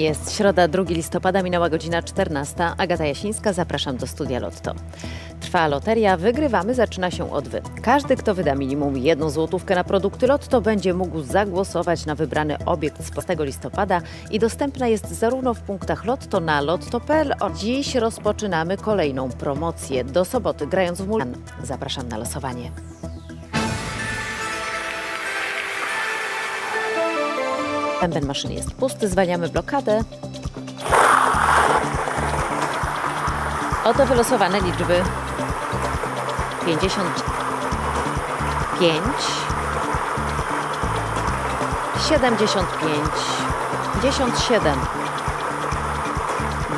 Jest środa, 2 listopada, minęła godzina 14. Agata Jasińska, zapraszam do studia Lotto. Trwa loteria, wygrywamy, zaczyna się od wy. Każdy, kto wyda minimum jedną złotówkę na produkty Lotto, będzie mógł zagłosować na wybrany obiekt z 15 listopada i dostępna jest zarówno w punktach Lotto na lotto.pl. Dziś rozpoczynamy kolejną promocję. Do soboty, grając w Mulan. Zapraszam na losowanie. Bęben maszyny jest pusty, zwalniamy blokadę. Oto wylosowane liczby. 55 75 57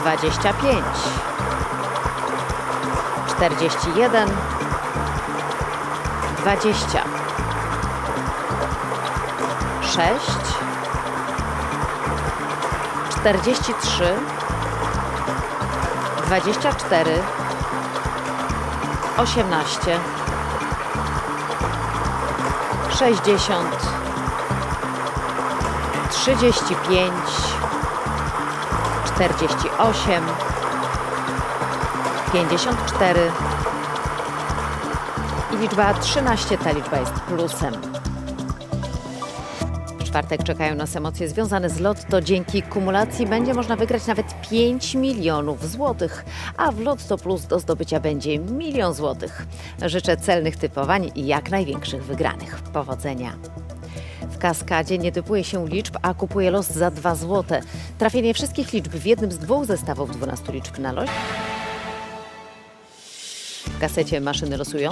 25 41 20 6 43 24 18 60 35 48 54 i liczba 13 ta liczba jest plusem. Czwartek czekają nas emocje związane z Lotto. Dzięki kumulacji będzie można wygrać nawet 5 milionów złotych, a w Lotto Plus do zdobycia będzie milion złotych. Życzę celnych typowań i jak największych wygranych. Powodzenia! W kaskadzie nie typuje się liczb, a kupuje los za 2 złote. Trafienie wszystkich liczb w jednym z dwóch zestawów 12 liczb na loś. W kasecie maszyny losują.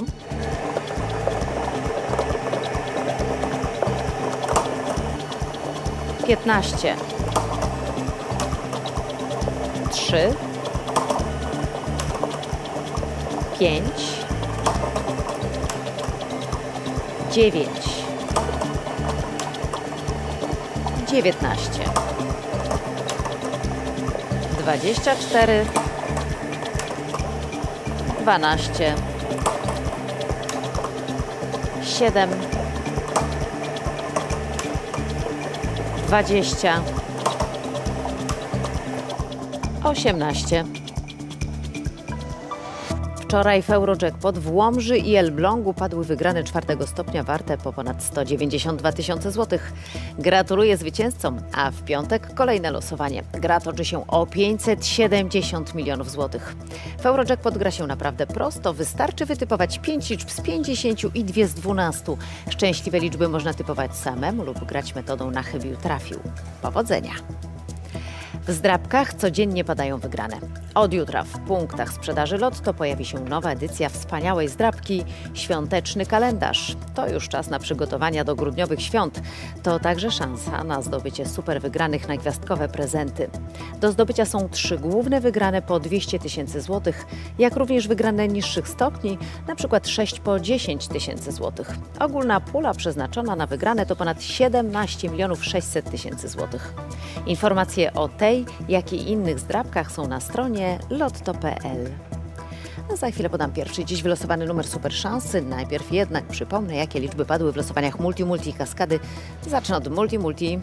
Piętnaście. Trzy. Pięć. Dziewięć. Dziewiętnaście. Dwadzieścia cztery. Dwanaście. Siedem. Dwadzieścia. Osiemnaście. Wczoraj w Eurojackpot w Łomży i Elblągu padły wygrane czwartego stopnia warte po ponad 192 tysiące złotych. Gratuluję zwycięzcom, a w piątek kolejne losowanie. Gra toczy się o 570 milionów złotych. W Eurojackpot gra się naprawdę prosto. Wystarczy wytypować 5 liczb z 50 i 2 z 12. Szczęśliwe liczby można typować samemu lub grać metodą na chybił trafił. Powodzenia! W zdrabkach codziennie padają wygrane. Od jutra w punktach sprzedaży Lotto pojawi się nowa edycja wspaniałej zdrabki Świąteczny kalendarz. To już czas na przygotowania do grudniowych świąt. To także szansa na zdobycie super wygranych na gwiazdkowe prezenty. Do zdobycia są trzy główne wygrane po 200 tysięcy złotych, jak również wygrane niższych stopni, przykład 6 po 10 tysięcy złotych. Ogólna pula przeznaczona na wygrane to ponad 17 milionów 600 tysięcy złotych. Informacje o tej, jak i innych zdrabkach są na stronie lotto.pl. Za chwilę podam pierwszy dziś wylosowany numer super szansy. Najpierw jednak przypomnę, jakie liczby padły w losowaniach multi, multi i kaskady. Zacznę od multi, multi.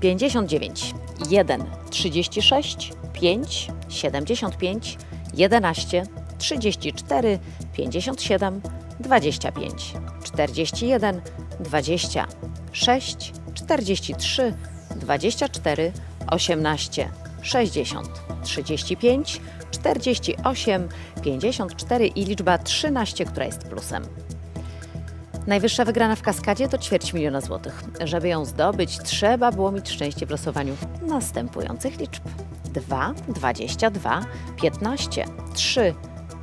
59, 1, 36, 5, 75, 11, 34, 57, 25, 41, 20, 6, 43, 24, 18, 60, 35, 48, 54 i liczba 13, która jest plusem. Najwyższa wygrana w kaskadzie to ćwierć miliona złotych. Żeby ją zdobyć, trzeba było mieć szczęście w losowaniu następujących liczb: 2, 22, 15, 3,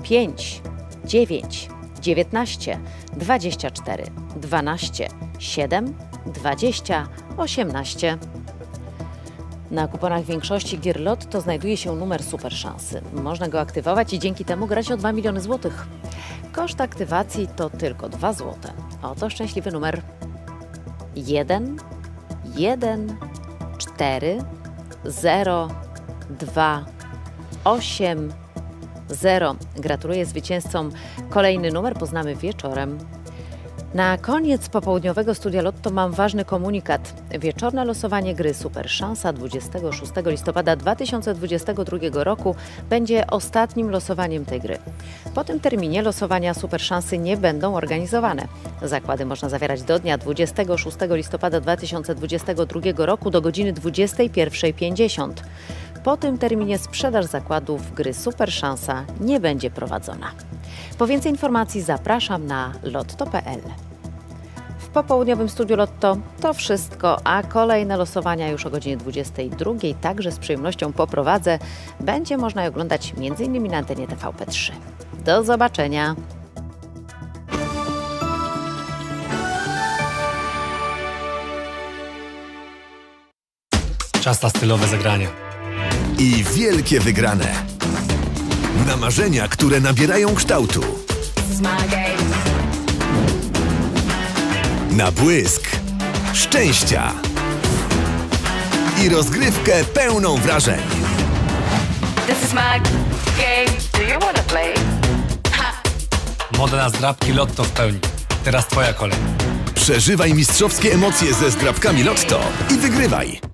5, 9, 19, 24, 12, 7, 20, 18. Na kuponach większości gier Lotto znajduje się numer super szansy. Można go aktywować i dzięki temu grać o 2 miliony złotych. Koszt aktywacji to tylko 2 złote. Oto szczęśliwy numer 1 1 4 0 2 8 0. Gratuluję zwycięzcom. Kolejny numer poznamy wieczorem. Na koniec popołudniowego studia Lotto mam ważny komunikat. Wieczorne losowanie gry Super Szansa 26 listopada 2022 roku będzie ostatnim losowaniem tej gry. Po tym terminie losowania Super Szansy nie będą organizowane. Zakłady można zawierać do dnia 26 listopada 2022 roku do godziny 21.50. Po tym terminie sprzedaż zakładów gry Super Szansa nie będzie prowadzona. Po więcej informacji zapraszam na lotto.pl. W popołudniowym studiu Lotto to wszystko, a kolejne losowania już o godzinie 22, także z przyjemnością poprowadzę. Będzie można je oglądać m.in. na antenie TVP3. Do zobaczenia! Czas na stylowe zagrania. i wielkie wygrane. Na marzenia, które nabierają kształtu. Na błysk, szczęścia i rozgrywkę pełną wrażeń. This is my game. Do you wanna play? Moda na zdrabki Lotto w pełni. Teraz twoja kolej. Przeżywaj mistrzowskie emocje ze zgrabkami Lotto i wygrywaj.